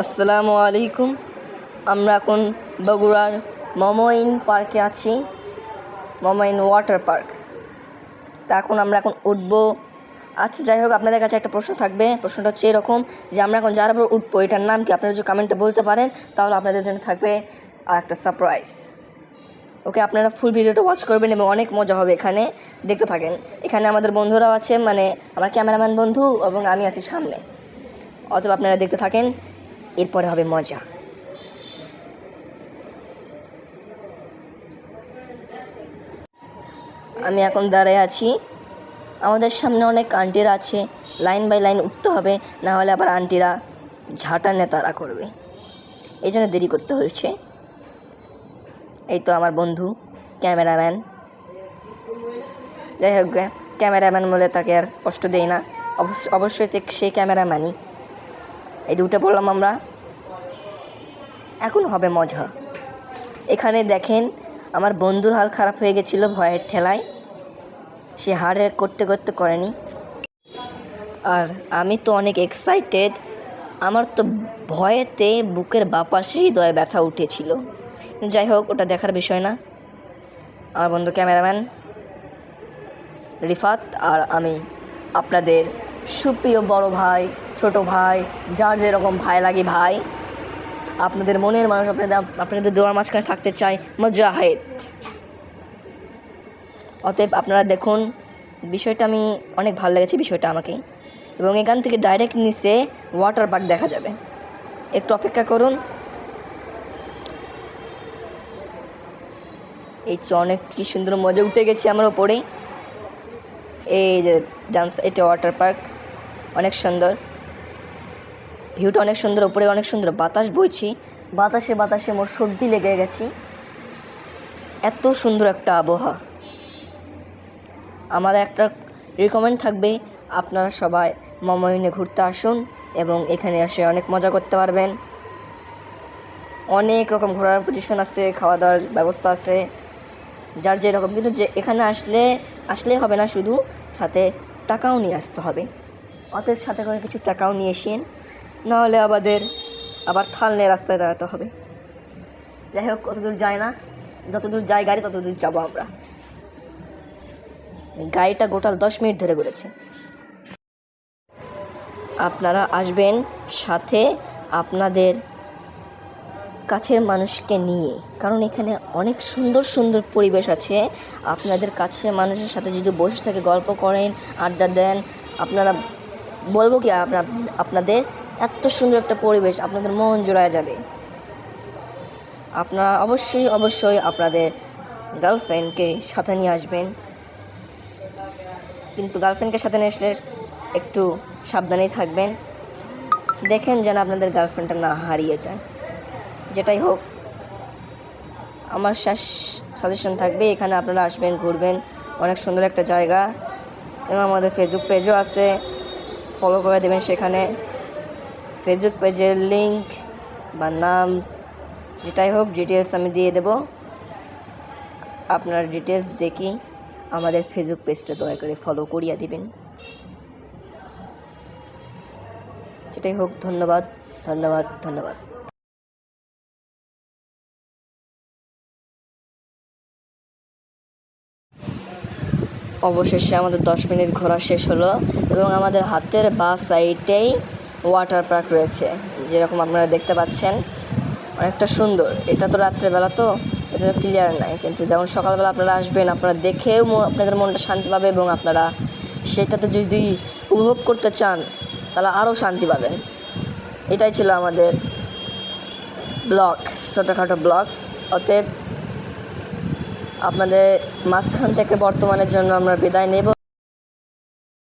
আসসালামু আলাইকুম। আমরা এখন বগুড়ার মমইন পার্কে আছি, মমইন ওয়াটার পার্ক। তা এখন আমরা এখন উঠবো। আচ্ছা যাই হোক, আপনাদের কাছে একটা প্রশ্ন থাকবে। প্রশ্নটা হচ্ছে এরকম যে, আমরা এখন যার উঠবো, এটার নাম কি? আপনারা যদি কমেন্টে বলতে পারেন, তাহলে আপনাদের জন্য থাকবে আর একটা সারপ্রাইজ ওকে আপনারা ফুল ভিডিওটা ওয়াচ করবেন এবং অনেক মজা হবে এখানে। দেখতে থাকেন। এখানে আমাদের বন্ধুরাও আছে মানে আমার ক্যামেরাম্যান বন্ধু এবং আমি আছি সামনে। অথবা আপনারা দেখতে থাকেন। এরপরে হবে মজা। আমি এখন দাঁড়ায় আছি। আমাদের সামনে অনেক আন্টিরা আছে। লাইন বাই লাইন উঠতে হবে, না হলে আবার আন্টিরা ঝাঁটা নেতারা করবে। এই জন্য দেরি করতে হয়েছে। এই তো আমার বন্ধু, ক্যামেরাম্যান। যাই হোক, ক্যামেরাম্যান বলে তাকে আর কষ্ট দেই না। অবশ্য অবশ্যই সে ক্যামেরাম্যানই। এই দুটো বললাম আমরা। এখন হবে মজা। এখানে দেখেন, আমার বন্ধুর হাল খারাপ হয়ে গেছিল ভয়ের ঠেলায়। সে হাড়ে করতে করতে করেনি। আর আমি তো অনেক এক্সাইটেড আমার তো ভয়েতে বুকের বাপাশে হৃদয়ে ব্যথা উঠেছিল। যাই হোক, ওটা দেখার বিষয় না। আমার বন্ধু ক্যামেরাম্যান রিফাত আর আমি, আপনাদের সুপ্রিয় বড় ভাই ছোট ভাই, যার যেরকম ভাই লাগে ভাই। আপনাদের মনের মানুষ, আপনাদের আপনাদের দোয়ার মাঝখানে থাকতে চাই মজাহেদ। অতএব আপনারা দেখুন, বিষয়টা আমি অনেক ভালো লেগেছে বিষয়টা আমাকে। এবং এখান থেকে ডাইরেক্ট নিচে ওয়াটার পার্ক দেখা যাবে। একটু অপেক্ষা করুন। এই যে অনেক কি সুন্দর মজা উঠে গেছি আমার ওপরে। এই যে, ডান্স, এটা ওয়াটার পার্ক অনেক সুন্দর। ভিউটা অনেক সুন্দর, উপরে অনেক সুন্দর। বাতাস বইছি, বাতাসে বাতাসে মোর সর্দি লেগে গেছি। এত সুন্দর একটা আবহাওয়া। আমাদের একটা রিকমেন্ড থাকবে, আপনারা সবাই মমইনে ঘুরতে আসুন এবং এখানে এসে অনেক মজা করতে পারবেন। অনেক রকম ঘোরার পজিশন আছে খাওয়া দাওয়ার ব্যবস্থা আছে, যার যেরকম কিন্তু যে এখানে আসলে, আসলেই হবে না, শুধু সাথে টাকাও নিয়ে আসতে হবে। অতএব সাথে করে কিছু টাকাও নিয়ে এসেন নাহলে আমাদের আবার থাল নিয়ে রাস্তায় দাঁড়াতে হবে। যাই হোক কতদূর যায় না। যতদূর যায় গাড়ি, ততদূর যাব আমরা। গাড়িটা গোটাল দশ মিনিট ধরে ঘুরেছে আপনারা আসবেন সাথে আপনাদের কাছের মানুষকে নিয়ে। কারণ এখানে অনেক সুন্দর সুন্দর পরিবেশ আছে। আপনাদের কাছের মানুষের সাথে যদি বসে থাকে গল্প করেন, আড্ডা দেন, আপনারা বলব কি আপনাদের এত সুন্দর একটা পরিবেশ আপনাদের মন জোড়ায় যাবে। আপনারা অবশ্যই অবশ্যই আপনাদের গার্লফ্রেন্ডকে সাথে নিয়ে আসবেন। কিন্তু গার্লফ্রেন্ডকে সাথে নিয়ে আসলে একটু সাবধানেই থাকবেন। দেখেন যেন আপনাদের গার্লফ্রেন্ডটা না হারিয়ে যায়। যেটাই হোক, আমার শেষ সাজেশন থাকবে, এখানে আপনারা আসবেন, ঘুরবেন। অনেক সুন্দর একটা জায়গা। এবং আমাদের ফেসবুক পেজও আছে। ফলো করে দেবেন সেখানে। ফেসবুক পেজের লিঙ্ক বা নাম, যেটাই হোক ডিটেলস আমি দিয়ে দেব। আপনার ডিটেলস দেখি, আমাদের ফেসবুক পেজটা দয়া করে ফলো করিয়ে দিবেন। যেটাই হোক, ধন্যবাদ ধন্যবাদ ধন্যবাদ। অবশেষে আমাদের দশ মিনিট ঘোরা শেষ হলো এবং আমাদের হাতের বা সাইডেই ওয়াটার পার্ক রয়েছে, যেরকম আপনারা দেখতে পাচ্ছেন। অনেকটা সুন্দর। এটা তো রাত্রেবেলা তো, এটা ক্লিয়ার নাই। কিন্তু যেমন সকালবেলা আপনারা আসবেন, আপনারা দেখেও আপনাদের মনটা শান্তি পাবে এবং আপনারা সেটাতে যদি উপভোগ করতে চান, তাহলে আরও শান্তি পাবেন। এটাই ছিল আমাদের ব্লগ, ছোটোখাটো ব্লগ। অতএব আপনাদের মাঝখান থেকে বর্তমানের জন্য আমরা বিদায় নেব।